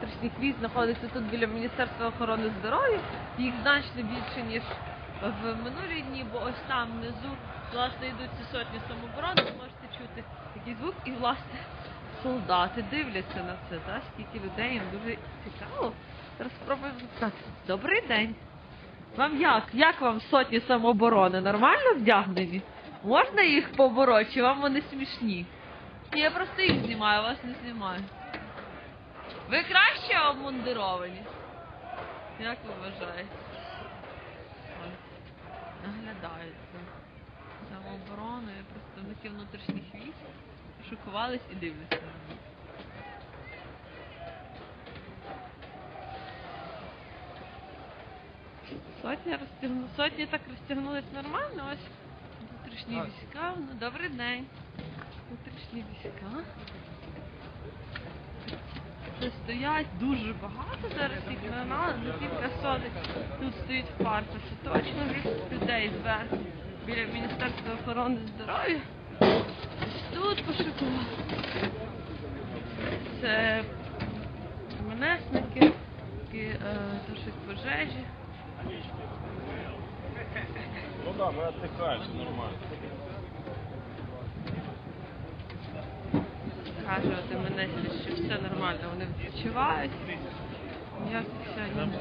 внутрішніх військ знаходиться тут біля Міністерства охорони здоров'я. Їх значно більше, ніж в минулі дні, бо ось там внизу власне йдуть ці сотні самооборони, ви можете чути такий звук, і власне солдати дивляться на це, та? скільки людей їм дуже цікаво. Зараз спробуємо запитати. Добрий день. Вам як? Як вам сотні самооборони? Нормально вдягнені? Можна їх побороти, чи вам вони смішні? Ні, я просто їх знімаю, вас не знімаю. Ви краще обмундировані? Як ви вважаєте? Наглядаються. Самообороною, представники внутрішніх військ шокувались і дивляться на них. Сотня розтягну... Сотні так розтягнулись нормально, ось внутрішні війська. Ну, добрий день. Внутрішні війська. Це стоять дуже багато зараз їх на, кілька сотень. Тут стоїть парку, що точно людей зверху біля Міністерства охорони здоров'я. Тут пошукували. Це менесники, які е, пожежі. Ну мы отдыхаем, все нормально. От мене що все нормально, вони відпочивають. Ніяких сьогодні